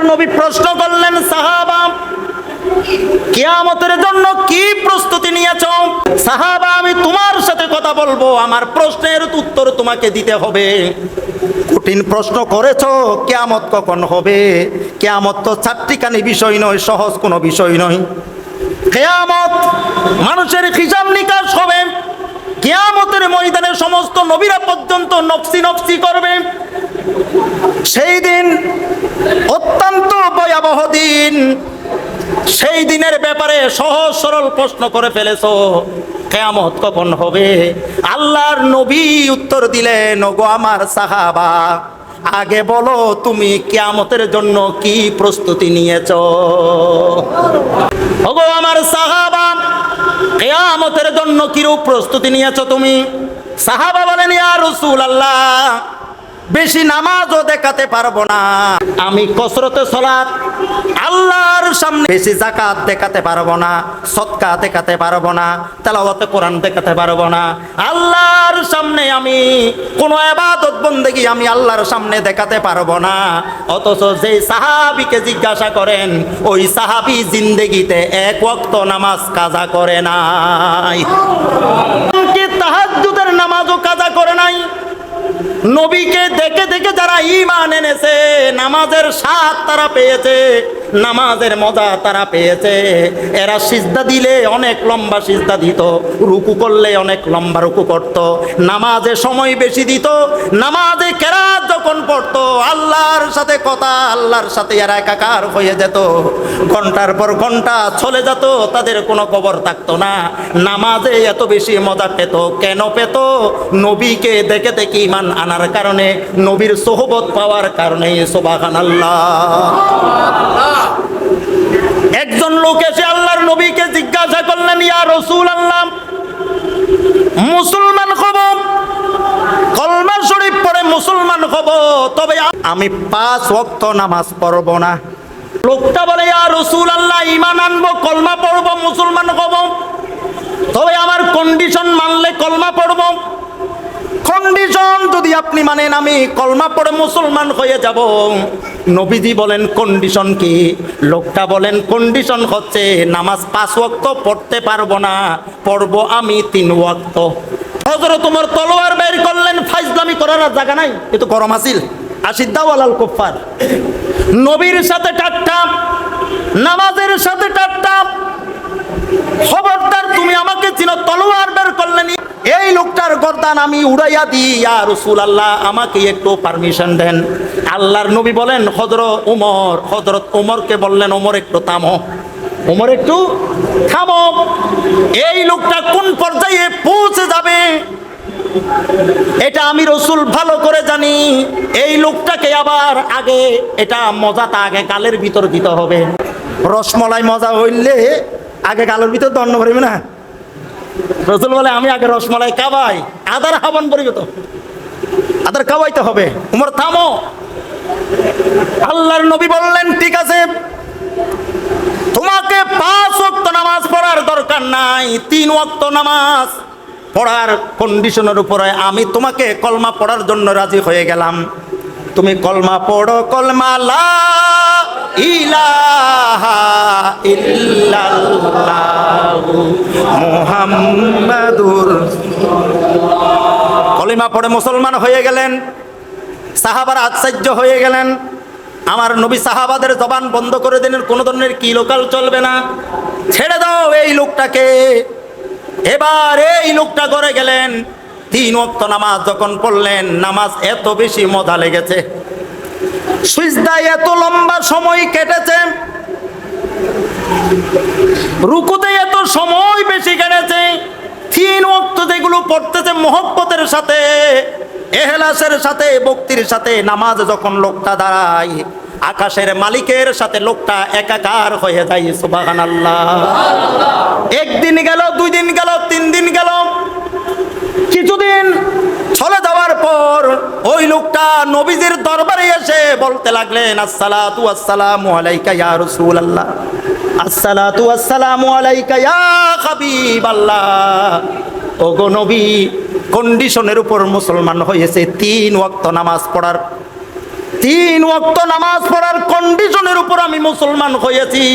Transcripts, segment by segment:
আল্লাহর নবী প্রশ্ন করলেন, সাহাবা, কিয়ামতের জন্য কি প্রস্তুতি নিয়েছ? সাহাবা, আমি তোমার সাথে কথা বলব। আমার প্রশ্নের উত্তর তোমাকে দিতে হবে। কঠিন প্রশ্ন করেছ, কেয়ামত কখন হবে? কেয়ামত তো চারটিখানি বিষয় নয়, সহজ কোনো বিষয় নয়। কেয়ামত মানুষের হিসাব ময়দানে সমস্ত নবীরা পর্যন্ত নফসি নফসি করবে। সেই দিন অত্যন্ত ভয়াবহ দিন। সেই দিনের ব্যাপারে সহজ সরল প্রশ্ন করে ফেলেছ, কেয়ামত কখন হবে? আল্লাহর নবী উত্তর দিলেন, ওগো আমার সাহাবা, আগে বলো তুমি কেয়ামতের জন্য কি প্রস্তুতি নিয়েছ? ওগো আমার সাহাবা, কেয়ামতের জন্য কিরূপ প্রস্তুতি নিয়েছ তুমি? সাহাবা বলেন আল্লাহ বেশি নামাজও দেখাতে পারব না। আমি কসরতে সলাৎ, আল্লাহর সামনে বেশি জাকাত দেখাতে পারব না সৎকা দেখাতে পারব না, তেলাওয়াতে কোরআন দেখাতে পারব না। আল্লাহর সামনে আমি, কোনো এবাদত বন্দেগী আমি আল্লাহর সামনে দেখাতে পারব না। অথচ যেই সাহাবিকে জিজ্ঞাসা করেন, ওই সাহাবি জিন্দেগিতে এক ওয়াক্ত নামাজ কাজা করে নাই। কি তাহাজ্জুদের নামাজও কাজা করে নাই। নবীকে দেখে দেখে যারা ইমান এনেছে, নামাজের স্বাদ তারা পেয়েছে। নামাজের মজা তারা পেয়েছে। এরা সিজদা দিলে অনেক লম্বা সিজদা দিত, রুকু করলে অনেক লম্বা রুকু করত। নামাজে সময় বেশি দিত, নামাজে কেরাত যখন পড়ত, আল্লাহর সাথে কথা, আল্লাহর সাথে এরা একাকার হয়ে যেত। ঘণ্টার পর ঘণ্টা চলে যেত, তাদের কোনো খবর থাকতো না। নামাজে এত বেশি মজা পেত, কেন পেত? নবীকে দেখে দেখে ইমান আনার কারণে, নবীর সোহবত পাওয়ার কারণে সোবাহান আল্লাহ একজন লোক এসে আল্লাহর নবীকে জিজ্ঞাসা করলেন, ইয়া রসুল আল্লাহ মুসলমান হব? কলমা শরীফ পড়ে মুসলমান হব, তবে আমি পাঁচ ওয়াক্ত নামাজ পড়ব না। লোকটা বলে, ইয়া রসুল আল্লাহ ইমান আনব, কলমা পড়ব, মুসলমান হব। তবে আমার কন্ডিশন মানলে কলমা পড়ব। কন্ডিশন যদি আপনি মানেন, আমি কলমা পড়ে মুসলমান হয়ে যাব। নবীজি বলেন কন্ডিশন কি? লোকটা বলেন কন্ডিশন হচ্ছে, নামাজ পাঁচ ওয়াক্ত পড়তে পারব না, পড়ব আমি তিন ওয়াক্ত। হজরত তোমার তলোয়ার বের করলেন ফাইজলামি করার জায়গা নাই, এ তো গরম আসিল আশিদ্দাও আলাল কুফার নবীর সাথে টাট্টা নামাজের সাথে টাট্টা খবরদার, তুমি আমাকে চিনো তলোয়ার বের করলেন এই লোকটার গর্দান আমি উড়াইয়া দিই, ইয়া রসুল আল্লাহ আমাকে একটু পারমিশন দেন। আল্লাহর নবী বলেন হজরত উমর হজরত উমরকে বললেন ওমর একটু থামো। ওমর একটু থামো। এই লোকটা কোন পর্যায়ে পৌঁছে যাবে? এটা আমি রসুল ভালো করে জানি। এই লোকটাকে আবার আগে, এটা মজাটা আগে কালের ভিতর দিতে হবে। রসমলাই মজা হইলে আগে কালের ভিতর দণ্ড ভরবে না? রসুল বলে, আমি আগে রসমলাই কাবাই, আদার হাবান পরিবে তো আদার কাবাইতে হবে। উমর, থামো। আল্লাহর নবী বললেন, ঠিক আছে। তোমাকে পাঁচ ওয়াক্ত নামাজ পড়ার দরকার নাই। তিন ওয়াক্ত নামাজ পড়ার কন্ডিশনের উপরে আমি তোমাকে কলমা পড়ার জন্য রাজি হয়ে গেলাম। তুমি কলমা পড়ো, কলমা লা ইলাহা কলিমা পড়ে মুসলমান হয়ে গেলেন, সাহাবার আশ্চর্য হয়ে গেলেন। আমার নবী সাহাবাদের জবান বন্ধ করে দিলেন, কোনো ধরনের কি লোকাল চলবে না। ছেড়ে দাও এই লোকটাকে। এবার এই লোকটা করে গেলেন। তিন অক্ত নামাজ যখন পড়লেন, নামাজ এত বেশি মজা লেগেছে। সুইজদায় এত লম্বা সময় কেটেছে। রুকুতে এত সময় বেশি কেটেছে তিন অক্ত যেগুলো পড়তেছে মোহব্বতের সাথে, এহলাসের সাথে ভক্তির সাথে, নামাজ যখন লোকটা দাঁড়ায়, আকাশের মালিকের সাথে লোকটা একাকার হয়ে যায় সুবাহান আল্লাহ একদিন গেল দুই দিন গেল তিন দিন গেল। কিছুদিন চলে যাওয়ার পর ওই লোকটা নবীজির দরবারে এসে বলতে লাগলেন, আসসালাতু আসসালামু আলাইকা ইয়া রাসূলুল্লাহ। আসসালাতু আসসালামু আলাইকা ইয়া হাবিবাল্লাহ। ওগো নবী কন্ডিশনের উপর মুসলমান হয়েছে তিন ওয়াক্ত নামাজ পড়ার। তিন ওয়াক্ত নামাজ পড়ার কন্ডিশনের উপর আমি মুসলমান হয়েছি।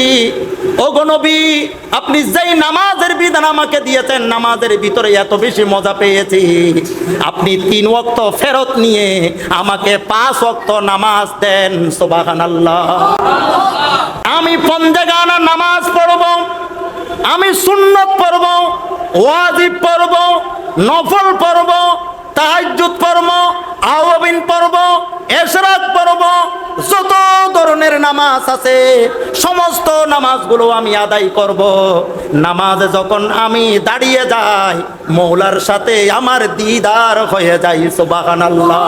ও গো নবী, আপনি যেই নামাজের বিধান আমাকে দিয়েছেন, নামাজের ভিতরে এত বেশি মজা পেয়েছি। আপনি তিন ওয়াক্ত ফেরত নিয়ে আমাকে পাঁচ ওয়াক্ত নামাজ দেন, সুবহানাল্লাহ। আমি পঞ্জেগানা নামাজ পড়ব, আমি সুন্নত পড়ব, ওয়াজিব পড়ব, নফল পড়ব, তাহাজ্জুদ পড়ব, আওয়াবিন পড়ব এশরাক পড়ব, যত ধরনের নামাজ আছে, সমস্ত নামাজগুলো আমি আদায় করব। নামাজে যখন আমি দাঁড়িয়ে যাই, মৌলার সাথে আমার দিদার হয়ে যাই, সুবহানাল্লাহ।